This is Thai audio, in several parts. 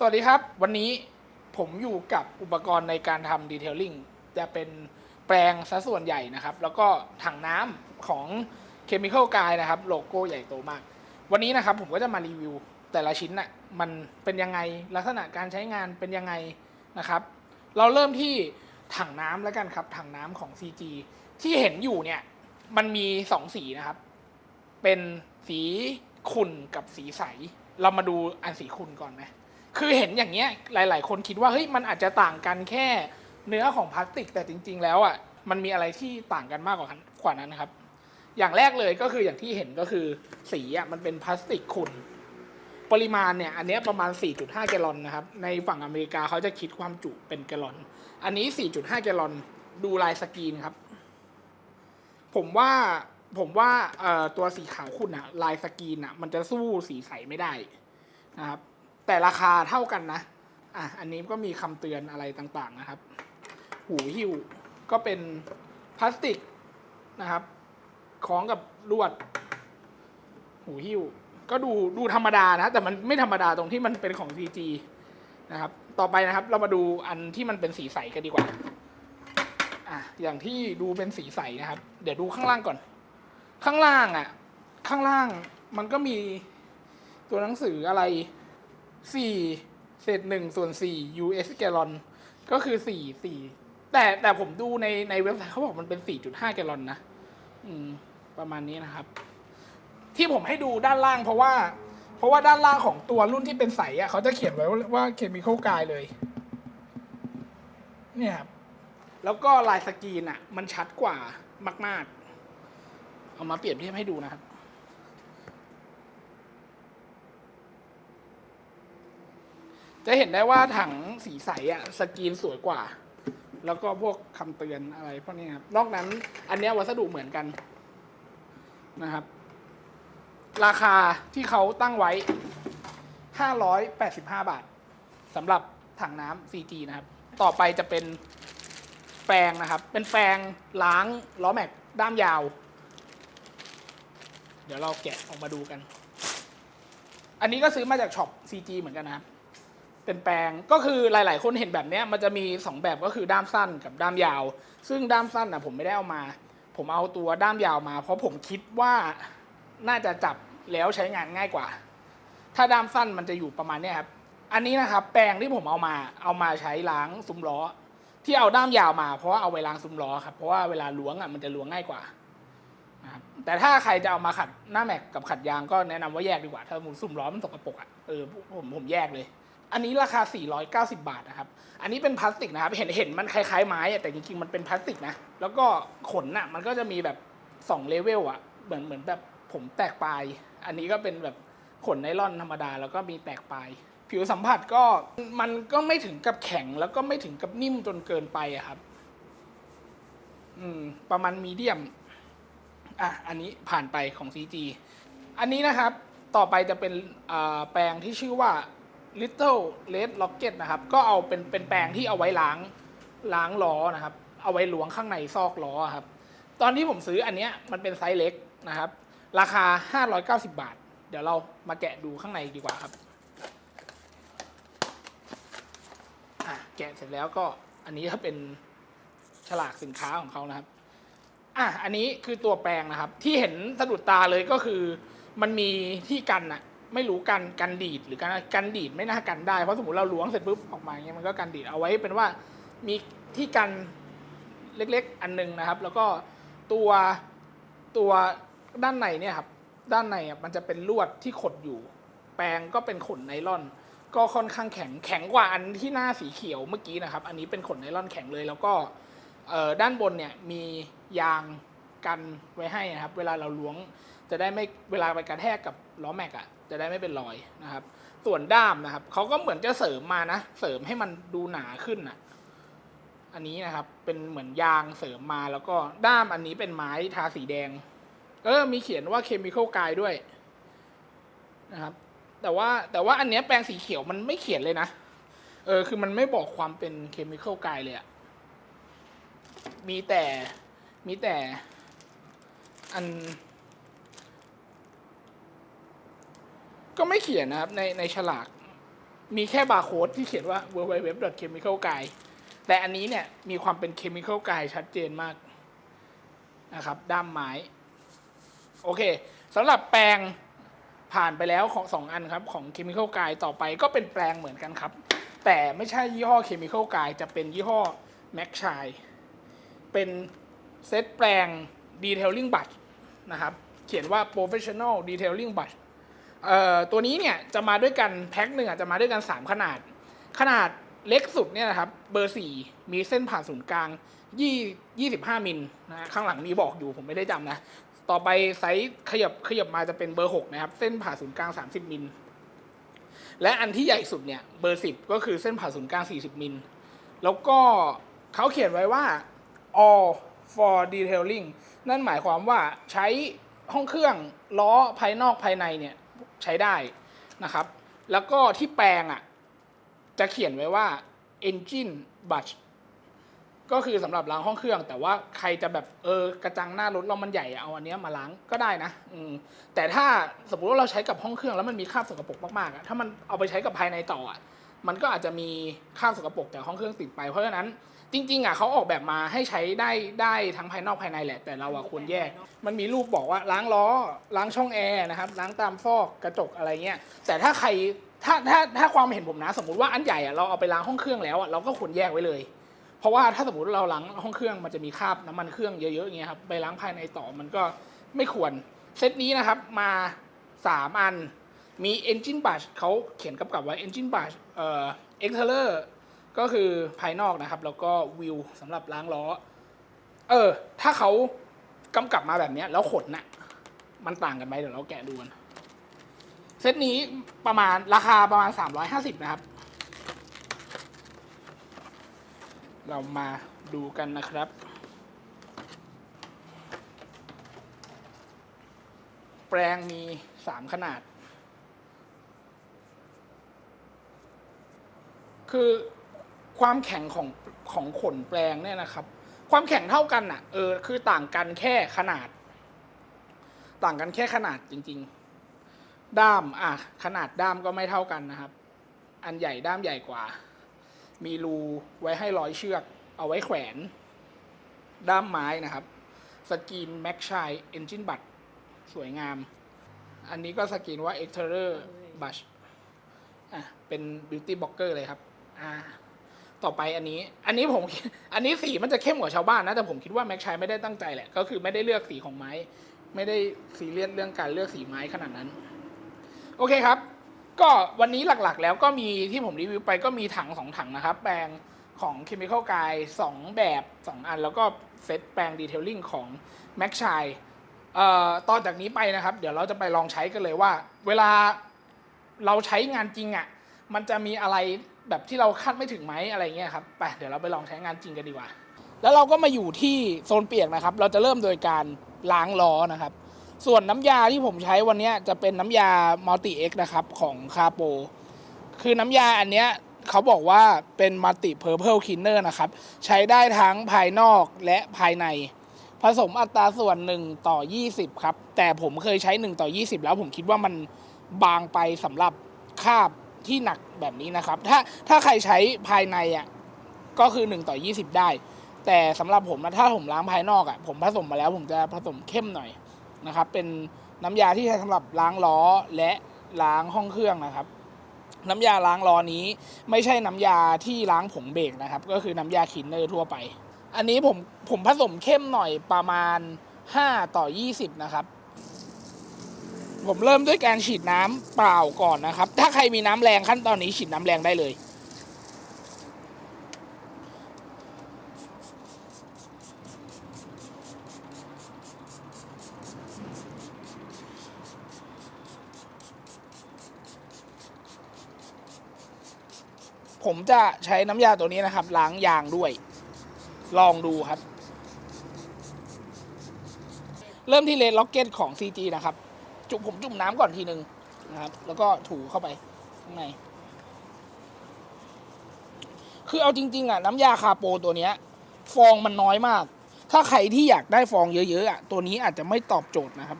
สวัสดีครับ วันนี้ผมอยู่กับอุปกรณ์ในการทำดีเทลลิ่งจะเป็นแปลงซะส่วนใหญ่นะครับ แล้วก็ถังน้ำของ Chemical Guy นะครับ โลโก้ใหญ่โตมาก วันนี้นะครับผมก็จะมารีวิว แต่ละชิ้นน่ะมันเป็นยังไงลักษณะการใช้งานเป็นยังไงนะครับ เราเริ่มที่ถังน้ำแล้วกันครับ ถังน้ำของ CG ที่เห็นอยู่เนี่ยมันมีสองสีนะครับ เป็นสีขุ่นกับสีใส เรามาดูอันสีขุ่นก่อนไหม คือเห็นอย่างเงี้ยหลาย ๆ คนคิดว่าเฮ้ยมันอาจจะต่างกันแค่เนื้อของพลาสติกแต่จริง ๆ แล้วอะมันมีอะไรที่ต่างกันมากกว่านั้นกว่านั้นนะครับ อย่างแรกเลยก็คืออย่างที่เห็นก็คือสีอะมันเป็นพลาสติกขุ่นปริมาณเนี่ยอันนี้ประมาณ 4.5 แกลลอนนะครับ ในฝั่งอเมริกาเขาจะคิดความจุเป็นแกลลอน อันนี้ 4.5 แกลลอนดูลายสกรีนครับ ผมว่าผมว่าตัวสีขาวขุ่นอะลายสกรีนอะมันจะสู้สีใสไม่ได้นะครับ แต่ราคาเท่ากันนะ อะ อันนี้ก็มีคำเตือนอะไรต่างๆนะครับ หูหิ้วก็เป็นพลาสติกนะครับคล้องกับลวด หูหิ้ว ก็ดูดูธรรมดานะ แต่มันไม่ธรรมดาตรงที่มันเป็นของ CG นะครับ ต่อไปนะครับ เรามาดูอันที่มันเป็นสีใสกันดีกว่า อะ อย่างที่ดูเป็นสีใสนะครับ เดี๋ยวดูข้างล่างก่อน ข้างล่างอะ ข้างล่างมันก็มีตัวหนังสืออะไร สี่เศษหนึ่งส่วนสี่ US แกลลอน ก็คือสี่สี่แต่แต่ผมดูในในเว็บไซต์เขาบอกมันเป็นสี่จุดห้าแกลลอนนะอืม ประมาณนี้นะครับ ที่ผมให้ดูด้านล่างเพราะว่า เพราะว่าด้านล่างของตัวรุ่นที่เป็นใสอะเขาจะเขียนไว้ว่าเคมีค a l กายเลย เนี่ยครับแล้วก็ลายสกรีนอะ มันชัดกว่ามาก ๆ เอามาเปรียบเทียบให้ดูนะครับ จะเห็นได้ว่าถังสีใสอะสกรีนสวยกว่า แล้วก็พวกคำเตือนอะไรพวกนี้ครับ นอกนั้นอันเนี้ยวัสดุเหมือนกันนะครับ ราคาที่เขาตั้งไว้ 585 บาทสำหรับถังน้ำ CG นะครับ ต่อไปจะเป็นแปรงนะครับ เป็นแปรงล้างล้อแม็กด้ามยาว เดี๋ยวเราแกะออกมาดูกัน อันนี้ก็ซื้อมาจากช็อป CG เหมือนกันนะครับ เป็นแปลงก็คือหลาย ๆ คนเห็นแบบเนี้ยมันจะมี 2 แบบก็คือด้ามสั้นกับด้ามยาว ซึ่งด้ามสั้นอะผมไม่ได้เอามา ผมเอาตัวด้ามยาวมา เพราะผมคิดว่าน่าจะจับแล้วใช้งานง่ายกว่า ถ้าด้ามสั้นมันจะอยู่ประมาณนี้ครับอันนี้นะครับแปรงที่ผมเอามาเอามาใช้ล้างซุ้มล้อ ที่เอาด้ามยาวมา เพราะว่าเอาไว้ล้างซุ้มล้อครับเพราะว่าเวลาล้วงอะมันจะล้วงง่ายกว่านะครับแต่ถ้าใครจะเอามาขัดหน้าแม็กกับขัดยางก็แนะนำว่าแยกดีกว่าถ้าหมุนซุ้มล้อมันสกปรกอะเออผมผมแยกเลย อันนี้ราคา 490 บาทนะครับ อันนี้เป็นพลาสติกนะครับ เห็นเห็นมันคล้ายๆไม้อะแต่จริงๆ มันเป็นพลาสติกนะ แล้วก็ขนน่ะมันก็จะมีแบบ2เลเวลอะเหมือนเหมือนแบบผมแตกปลาย อันนี้ก็เป็นแบบขนไนล่อนธรรมดา แล้วก็มีแตกปลาย ผิวสัมผัสก็มันก็ไม่ถึงกับแข็ง แล้วก็ไม่ถึงกับนิ่มจนเกินไปอะครับ อืม ประมาณมีเดียม อะ อันนี้ผ่านไปของ CG อันนี้นะครับ ต่อไปจะเป็นแปรงที่ชื่อว่า Little Red Rocket นะครับ ก็เอาเป็นเป็นแปรงที่เอาไว้ล้างล้างล้อนะครับ เอาไว้ล้วงข้างในซอกล้อครับ ตอนที่ผมซื้ออันเนี้ยมันเป็นไซส์เล็กนะครับ ราคา 590 บาท เดี๋ยวเรามาแกะดูข้างในดีกว่าครับอะแกะเสร็จแล้วก็อันนี้ก็เป็นฉลากสินค้าของเขานะครับอะอันนี้คือตัวแปรงนะครับ ที่เห็นสะดุดตาเลยก็คือมันมีที่กันอะ ไม่รู้กันกันดีดหรือกันกันดีดไม่น่ากันได้เพราะสมมติเราล้วงเสร็จปุ๊บออกมาอย่างเงี้ยมันก็กันดีดเอาไว้เป็นว่ามีที่กันเล็กๆ อันหนึงนะครับ แล้วก็ตัวตัวด้านในเนี่ยครับด้านในมันจะเป็นลวดที่ขดอยู่ แปรงก็เป็นขนไนล่อน ก็ค่อนข้างแข็งแข็งกว่าอันที่หน้าสีเขียวเมื่อกี้นะครับ อันนี้เป็นขนไนล่อนแข็งเลย แล้วก็ด้านบนเนี่ยมียางกันไว้ให้นะครับ เวลาเราล้วงจะได้ไม่เวลาไปกระแทกกับล้อแม็กอะ จะได้ไม่เป็นรอยนะครับ ส่วนด้ามนะครับเขาก็เหมือนจะเสริมมานะ เสริมให้มันดูหนาขึ้นอะอันนี้นะครับ เป็นเหมือนยางเสริมมาแล้วก็ด้ามอันนี้เป็นไม้ทาสีแดง เออ มีเขียนว่าเคมีค a l กายด้วยนะครับ แต่ว่าแต่ว่าอันเนี้ยแปรงสีเขียวมันไม่เขียนเลยนะ เออ คือมันไม่บอกความเป็นเคมีค a l กายเลยอะมีแต่มีแต่อัน ก็ไม่เขียนนะครับ ในในฉลาก มีแค่บาร์โค้ดที่เขียนว่า www.chemicalguide แต่อันนี้เนี่ย มีความเป็น chemical guide ชัดเจนมากนะครับ ด้ามไม้ โอเคสำหรับแปรงผ่านไปแล้วของสองอันครับ ของ chemical guide ต่อไปก็เป็นแปรงเหมือนกันครับ แต่ไม่ใช่ยี่ห้อ chemical guide จะเป็นยี่ห้อ Mac c h i เป็นเซตแปรง detailing b u d นะครับ เขียนว่า professional detailing brush เอ่อ ตัวนี้เนี่ยจะมาด้วยกันแพ็คหนึ่งอะจะมาด้วยกัน 3 ขนาด ขนาดเล็กสุดเนี่ยนะครับเบอร์ 4 มีเส้นผ่านศูนย์กลาง20 25 มิลนะฮะข้างหลังนี้บอกอยู่ผมไม่ได้จำนะ ต่อไปไซส์ขยับขยับมาจะเป็นเบอร์ 6 นะครับ เส้นผ่าศูนย์กลาง 30 มิลและอันที่ใหญ่สุดเนี่ยเบอร์ 10 ก็คือเส้นผ่าศูนย์กลาง 40 มิลแล้วก็เขาเขียนไว้ว่า all for detailing นั่นหมายความว่าใช้ห้องเครื่องล้อภายนอกภายในเนี่ย ใช้ได้นะครับ แล้วก็ที่แปลงอะจะเขียนไว้ว่า engine brush ก็คือสำหรับล้างห้องเครื่อง แต่ว่าใครจะแบบเออกระจังหน้ารถเรามันใหญ่เอาอันเนี้ยมาล้างก็ได้นะอืมแต่ถ้าสมมติว่าเราใช้กับห้องเครื่องแล้วมันมีคราบสกปรกมากๆอะถ้ามันเอาไปใช้กับภายในต่ออะ มันก็อาจจะมีคราบสกปรกจากห้องเครื่องติดไป เพราะฉะนั้นจริงๆอะเขาออกแบบมาให้ใช้ได้ได้ทั้งภายนอกภายในแหละ แต่เราอะควรแยก มันมีรูปบอกว่าล้างล้อล้างช่องแอร์นะครับล้างตามฟอกกระจกอะไรเงี้ยแต่ถ้าใครถ้าถ้าถ้าความเห็นผมนะสมมติว่าอันใหญ่อะเราเอาไปล้างห้องเครื่องแล้วอะเราก็ควรแยกไว้เลย เพราะว่าถ้าสมมติเราล้างห้องเครื่องมันจะมีคราบน้ำมันเครื่องเยอะๆอย่างเงี้ยครับไปล้างภายในต่อมันก็ไม่ควรเซตนี้นะครับมา 3 อัน มี engine brush เขาเขียนกำกับไว้ engine brush เอ่อ exhaler ก็คือภายนอกนะครับ แล้วก็ wheel สำหรับล้างล้อ เออ ถ้าเขากำกับมาแบบนี้แล้วขนน่ะ มันต่างกันไหมเดี๋ยวเราแกะดูกัน เซตนี้ประมาณราคาประมาณ 350 นะครับ เรามาดูกันนะครับแปลงมีสามขนาด คือความแข็งของของขนแปลงเนี่ยนะครับ ความแข็งเท่ากันอะเออคือต่างกันแค่ขนาด ต่างกันแค่ขนาดจริง ๆ ด้ามอะขนาดด้ามก็ไม่เท่ากันนะครับ อันใหญ่ด้ามใหญ่กว่า มีรูไว้ให้ร้อยเชือก เอาไว้แขวน ด้ามไม้นะครับสกีนแม็กชัยเอนจินบัตสวยงาม อันนี้ก็สกีนว่า e x t e r i o r Brush อะเป็น Beauty Blocker เลยครับ อ่า ต่อไปอันนี้ อันนี้ผม อันนี้สีมันจะเข้มกว่าชาวบ้านนะ แต่ผมคิดว่าแม็กชัยไม่ได้ตั้งใจแหละ ก็คือไม่ได้เลือกสีของไม้ ไม่ได้ซีเรียสเรื่องการเลือกสีไม้ขนาดนั้น โอเคครับ ก็วันนี้หลักๆ แล้วก็มีที่ผมรีวิวไปก็มีถังสองถังนะครับ แปรงของ Chemical Guide 2แบบ 2 อัน แล้วก็เซตแปรง Detailing ของ m a c ชัยเอ่อต่อจากนี้ไปนะครับ เดี๋ยวเราจะไปลองใช้กันเลยว่า เวลาเราใช้งานจริงอะ่ะ มันจะมีอะไร แบบที่เราคาดไม่ถึงไหมอะไรเงี้ยครับไปเดี๋ยวเราไปลองใช้งานจริงกันดีกว่า แล้วเราก็มาอยู่ที่โซนเปียกนะครับ เราจะเริ่มโดยการล้างล้อนะครับ ส่วนน้ำยาที่ผมใช้วันนี้จะเป็นน้ำยา Multi X นะครับของคาโปคือน้ำยาอันเนี้ยเขาบอกว่าเป็น Multi Purple Cleaner นะครับ ใช้ได้ทั้งภายนอกและภายใน ผสมอัตราส่วน 1 ต่อ 20 ครับ แต่ผมเคยใช้ 1 ต่อ 20 แล้วผมคิดว่ามันบางไปสำหรับคาบ ที่หนักแบบนี้นะครับ ถ้าถ้าใครใช้ภายในอะก็คือ 1 ต่อ 20 ได้ แต่สำหรับผมนะถ้าผมล้างภายนอกอะผมผสมมาแล้วผมจะผสมเข้มหน่อยนะครับ เป็นน้ำยาที่ใช้สำหรับล้างล้อและล้างห้องเครื่องนะครับ น้ำยาล้างล้อนี้ไม่ใช่น้ำยาที่ล้างผงเบรกนะครับ ก็คือน้ำยาคลีนเนอร์ทั่วไป อันนี้ผมผมผสมเข้มหน่อยประมาณ 5 ต่อ 20 นะครับ ผมเริ่มด้วยการฉีดน้ำเปล่าก่อนนะครับ ถ้าใครมีน้ำแรงขั้นตอนนี้ฉีดน้ำแรงได้เลย ผมจะใช้น้ำยาตัวนี้นะครับ ล้างยางด้วย ลองดูครับ เริ่มที่เลนล็อกเก็ตของ CG นะครับ จุ่มผมจุ่มน้ำก่อนทีนึงนะครับ แล้วก็ถูเข้าไปข้างใน คือเอาจริง ๆอะน้ำยาคาโปตัวเนี้ย ฟองมันน้อยมาก ถ้าใครที่อยากได้ฟองเยอะๆอะตัวนี้อาจจะไม่ตอบโจทย์นะครับ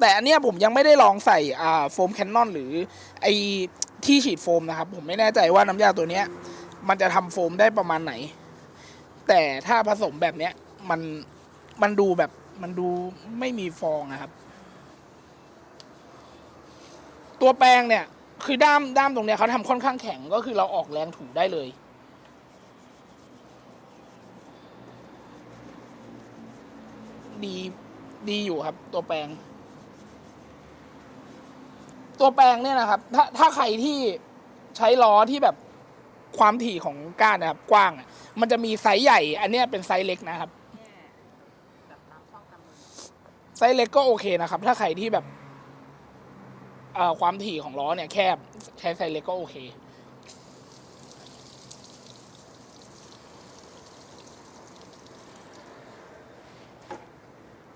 แต่อันเนี้ยผมยังไม่ได้ลองใส่อ่าโฟมแคนนอนหรือไอที่ฉีดโฟมนะครับ ผมไม่แน่ใจว่าน้ำยาตัวเนี้ย มันจะทำโฟมได้ประมาณไหน แต่ถ้าผสมแบบเนี้ยมัน มันดูแบบมันดูไม่มีฟองนะครับ ตัวแปรงเนี่ย คือด้ามด้ามตรงเนี้ยเขาทำค่อนข้างแข็งก็คือเราออกแรงถูได้เลยดีดีอยู่ครับ ตัวแปรงตัวแปรงเนี่ยนะครับ ถ้าถ้าใครที่ใช้ล้อที่แบบความถี่ของก้านนะครับ กว้างอะมันจะมีไซส์ใหญ่ อันเนี้ยเป็นไซส์เล็กนะครับตามช่องตามมือ ไซส์เล็กก็โอเคนะครับ ถ้าใครที่แบบเอ่อความถี่ของล้อเนี่ยแคบใช้ไซส์เล็กก็โอเค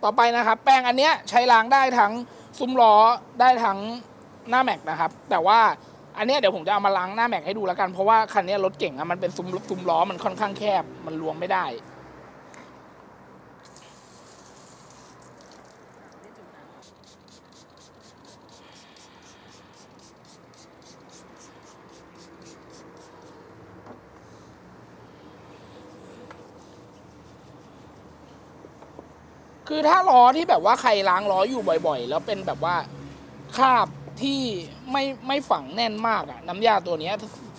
ต่อไปนะครับ แป้งอันเนี้ยใช้ล้างได้ทั้งซุ้มล้อได้ทั้งหน้าแม็กนะครับ แต่ว่าอันเนี้ยเดี๋ยวผมจะเอามาล้างหน้าแม็กให้ดูแล้วกัน เพราะว่าคันเนี้ยรถเก่งอะมันเป็นซุ้มซุ้มล้อมันค่อนข้างแคบ มันรวมไม่ได้ คือถ้าล้อที่แบบว่าใครล้างล้ออยู่บ่อย ๆ แล้วเป็นแบบว่าคราบที่ไม่ไม่ฝังแน่นมากอะน้ำยาตัวนี้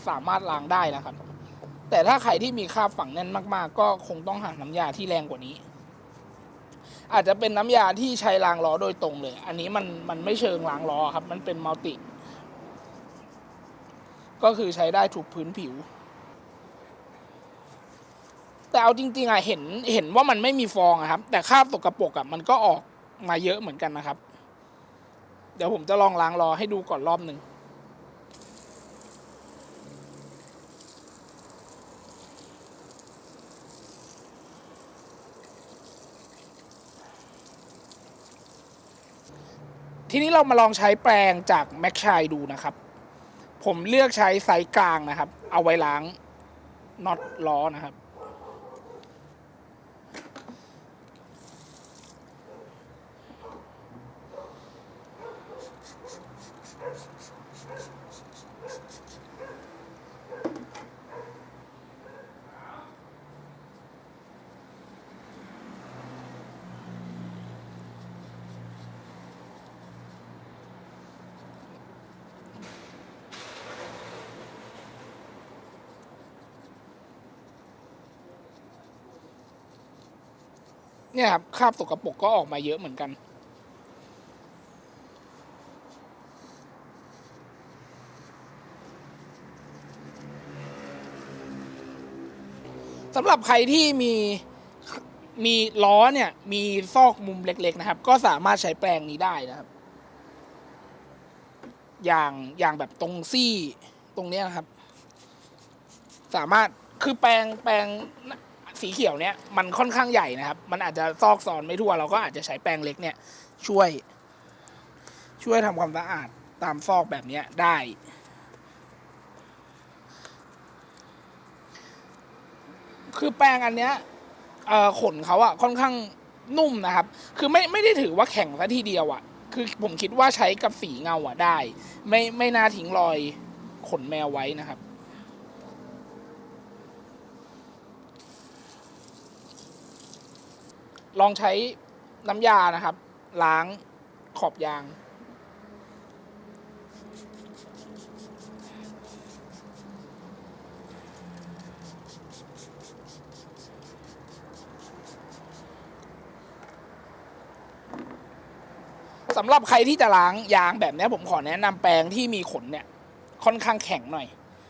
สามารถล้างได้นะครับ แต่ถ้าใครที่มีคราบฝังแน่นมากๆ ก็คงต้องหาน้ำยาที่แรงกว่านี้ อาจจะเป็นน้ำยาที่ใช้ล้างล้อโดยตรงเลย อันนี้มันมันไม่เชิงล้างล้อครับ มันเป็นมัลติ ก็คือใช้ได้ทุกพื้นผิว แต่เอาจริง ๆอะเห็นเห็นว่ามันไม่มีฟองอะครับ แต่คราบตกกระปรกอะมันก็ออกมาเยอะเหมือนกันนะครับ เดี๋ยวผมจะลองล้างล้อให้ดูก่อนรอบหนึ่งทีนี้เรามาลองใช้แปรงจากแม็กชัยดูนะครับ ผมเลือกใช้ไซส์กลางนะครับ เอาไว้ล้างน็อตล้อนะครับ เนี่ยครับคราบตกกระปรกก็ออกมาเยอะเหมือนกัน สำหรับใครที่มีมีล้อเนี่ย มีซอกมุมเล็ก ๆ นะครับ ก็สามารถใช้แปรงนี้ได้นะครับ อย่างอย่างแบบตรงซี่ตรงเนี้ยนะครับ สามารถคือแปรงแปรง สีเขียวเนี้ยมันค่อนข้างใหญ่นะครับ มันอาจจะซอกซอนไม่ทั่ว เราก็อาจจะใช้แปรงเล็กเนี่ยช่วย ช่วยทำความสะอาดตามซอกแบบนี้ได้ คือแปรงอันเนี้ยขนเขาอะค่อนข้างนุ่มนะครับ คือไม่ไม่ได้ถือว่าแข็งซะทีเดียวอะคือผมคิดว่าใช้กับสีเงาอะได้ ไม่ไม่น่าทิ้งรอยขนแมวไว้นะครับ ลองใช้น้ำยานะครับ ล้างขอบยาง สำหรับใครที่จะล้างยางแบบนี้ผมขอแนะนำแปรงที่มีขนเนี่ย ค่อนข้างแข็งหน่อย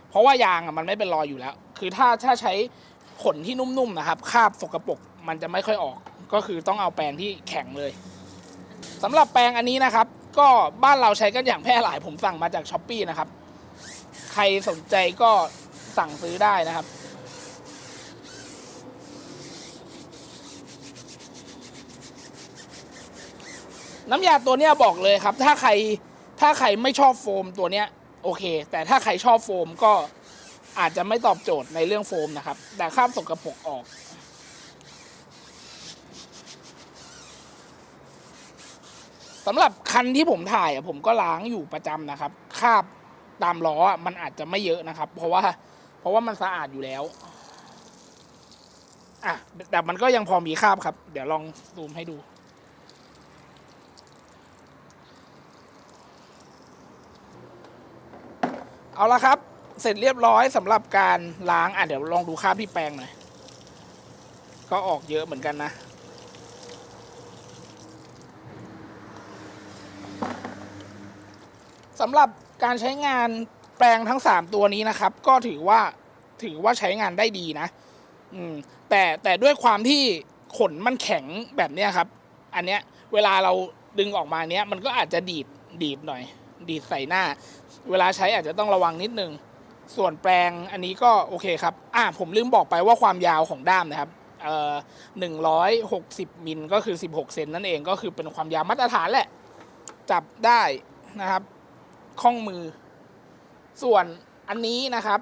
เพราะว่ายางอะมันไม่เป็นรอยอยู่แล้ว คือถ้าถ้าใช้ขนที่นุ่มๆนะครับ คาบสกรปรกมันจะไม่ค่อยออก ก็คือต้องเอาแปรงที่แข็งเลยสำหรับแปรงอันนี้นะครับ ก็บ้านเราใช้กันอย่างแพร่หลายผมสั่งมาจากช้อปปีนะครับ ใครสนใจก็สั่งซื้อได้นะครับน้ำยาตัวเนี้ยบอกเลยครับ ถ้าใครถ้าใครไม่ชอบโฟมตัวเนี้ยโอเค แต่ถ้าใครชอบโฟมก็อาจจะไม่ตอบโจทย์ในเรื่องโฟมนะครับ แต่คราบสกปรกออก สำหรับคันที่ผมถ่ายอะผมก็ล้างอยู่ประจำนะครับคราบตามล้ออะมันอาจจะไม่เยอะนะครับ เพราะว่า เพราะว่ามันสะอาดอยู่แล้วอะแต่มันก็ยังพอมีคราบครับ เดี๋ยวลองซูมให้ดู เอาละครับ เสร็จเรียบร้อยสำหรับการล้างอะเดี๋ยวลองดูคราบที่แปรงหน่อยก็ออกเยอะเหมือนกันนะ สำหรับการใช้งานแปลงทั้ง 3 ตัวนี้นะครับ ก็ถือว่าถือว่าใช้งานได้ดีนะ อืม แต่แต่ด้วยความที่ขนมันแข็งแบบเนี้ยครับ อันเนี้ยเวลาเราดึงออกมาเนี้ยมันก็อาจจะดีดดีดหน่อย ดีดใส่หน้า เวลาใช้อาจจะต้องระวังนิดนึง ส่วนแปลงอันนี้ก็โอเคครับ อ่าผมลืมบอกไปว่าความยาวของด้ามนะครับเอ่อหนึ่งร้อยหกสิบมิลก็คือสิบหกเซนนั่นเองก็คือเป็นความยาวมาตรฐานแหละ จับได้นะครับ ข้องมือ ส่วนอันนี้นะครับ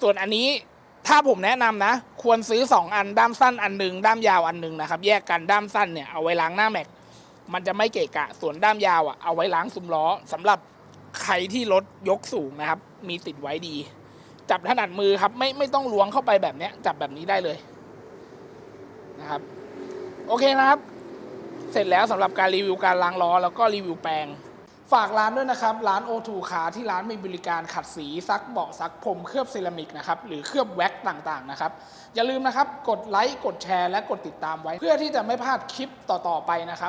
ส่วนอันนี้ถ้าผมแนะนำนะ ควรซื้อ 2 อันด้ามสั้นอันหนึ่งด้ามยาวอันหนึ่งนะครับ แยกกันด้ามสั้นเนี่ยเอาไว้ล้างหน้าแม็กมันจะไม่เกะกะ ส่วนด้ามยาวอะเอาไว้ล้างซุ้มล้อสำหรับใครที่รถยกสูงนะครับ มีติดไว้ดี จับถนัดมือครับ ไม่ไม่ต้องล้วงเข้าไปแบบเนี้ย จับแบบนี้ได้เลยนะครับ โอเคนะครับ เสร็จแล้วสำหรับการรีวิวการล้างล้อแล้วก็รีวิวแปลง ฝากร้านด้วยนะครับ ร้านโอทูคาที่ร้านมีบริการขัดสีซักเบาะซักพรมเคลือบเซรามิกนะครับหรือเคลือบแว็กต่างๆนะครับ อย่าลืมนะครับ กดไลค์กดแชร์และกดติดตามไว้ เพื่อที่จะไม่พลาดคลิปต่อๆไปนะครับ